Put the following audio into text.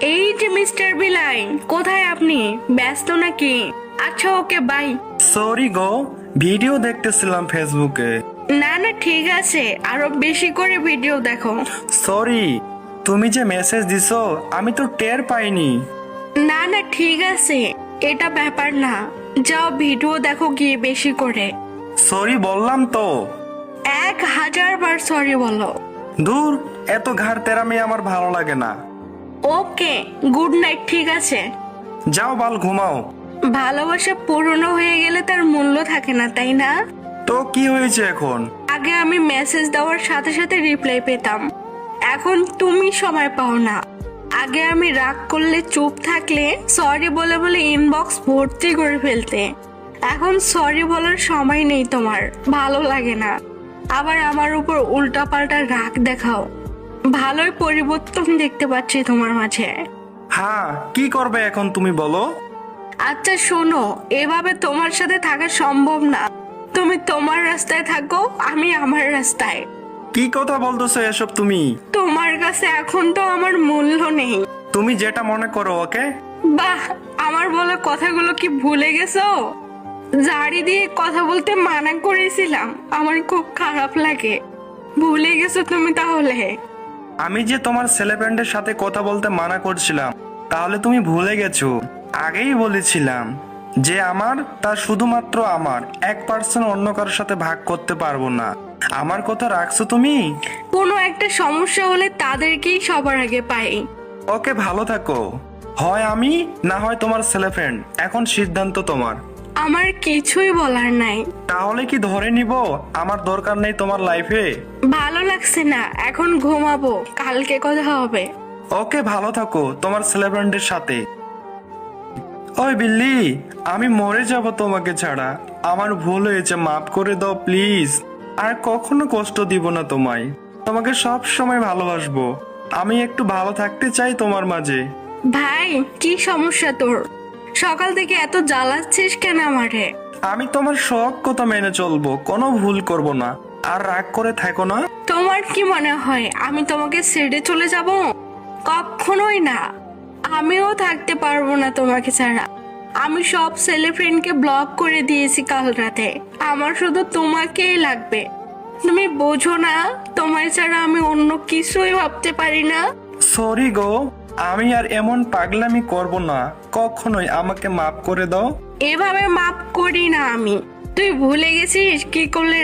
এই যে মিস্টার বিলাই কোথায় আপনি? ব্যস্ত নাকি? আচ্ছা ওকে বাই। সরি গো ভিডিও দেখতেছিলাম ফেসবুকে। না না ঠিক আছে আরও বেশি করে ভিডিও দেখো। সরি তুমি যে মেসেজ দিছো আমি তো টের পাইনি। না না ঠিক আছে এটা ব্যাপার না। যাও ভিডিও দেখো গিয়ে বেশি করে। সরি বললাম তো। এক হাজার বার সরি বলো। দূর এত ঘাড় তেরামি আমার ভালো লাগে না। ওকে গুড নাইট ঠিক আছে। যাও বাল ঘুমাও। ভালোবাসা পুরনো হয়ে গেলে তার মূল্য থাকে না তাই না? তো কি হয়েছে এখন? আগে আমি মেসেজ দেওয়ার সাথে সাথে রিপ্লাই পেতাম। এখন তুমি সময় পাও না। আগে আমি রাগ করলে চুপ থাকলে সরি বলে বলে ইনবক্স ভর্তি করে ফেলতে। এখন সরি বলার সময় নেই তোমার ভালো লাগে না। আবার আমার উপর উল্টাপাল্টা রাগ দেখাও। ভালোই পরিবর্তন দেখতে পাচ্ছি তোমার মাঝে। হ্যাঁ কি করবে এখন তুমি বলো? আচ্ছা শোনো এভাবে তোমার সাথে থাকা সম্ভব না। তুমি তোমার রাস্তায় থাকো আমি আমার রাস্তায়। কি কথা বলতেছো এসব তুমি? তোমার কাছে এখন তো আমার মূল্য নেই। তুমি যেটা মনে করো ওকে? বাহ আমার বলা কথাগুলো কি ভুলে গেছো? জারি দিয়ে কথা বলতে মানা করেছিলাম আমার খুব খারাপ লাগে। ভুলে গেছো তুমি তাহলে? আমি যে তোমার ছেলেফ্রেন্ডের সাথে কথা বলতে মানা করছিলাম তাহলে তুমি ভুলে গেছো। আগেই বলেছিলাম যে আমার তা শুধুমাত্র আমার এক পার্সেন্ট অন্য কারোর সাথে ভাগ করতে পারব না। আমার কথা রাখছো তুমি? কোনো একটা সমস্যা হলে তাদেরকেই সবার আগে পাই। ওকে ভালো থাকো। হয় আমি না হয় তোমার ছেলেফ্রেন্ড এখন সিদ্ধান্ত তোমার। আমার কিছুই বলার নাই। তাহলে কি ধরে নিব? আমার দরকার নেই তোমার লাইফে ভালো লাগছে না এখন ঘুমাবো কালকে কথা হবে। ওকে ভালো থাকো তোমার ছেলেফ্রেন্ডের সাথে। ওই বিল্লি আমি মরে যাব তোমাকে ছাড়া। আমার ভুল হয়েছে মাফ করে দাও প্লিজ আর কখনো কষ্ট দিব না তোমায়। তোমাকে সব সময় ভালোবাসবো। আমি একটু ভালো থাকতে চাই তোমার মাঝে। ভাই কি সমস্যা তোর? সকাল থেকে এত জ্বালাচ্ছিস কেন আমারে? আমি তোমার সব কথা মেনে চলবো কোনো ভুল করব না। আর রাগ করে থাকো না। তোমার কি মনে হয় আমি তোমাকে ছেড়ে চলে যাব? কখনোই না। আমিও থাকতে পারব না তোমাকে ছাড়া। আমি সব ছেলে ফ্রেন্ডকে ব্লক করে দিয়েছি কাল রাতে। আমার শুধু তোমাকেই লাগবে। তুমি বোঝো না তোমার ছাড়া আমি অন্য কিছুই ভাবতে পারি না। সরি গো আমি আর এমন পাগলামি করব না। কখনোই আমাকে মাফ করে দাও। এভাবে মাফ করি না আমি। তুই ভুলে গেছিস কি করলে?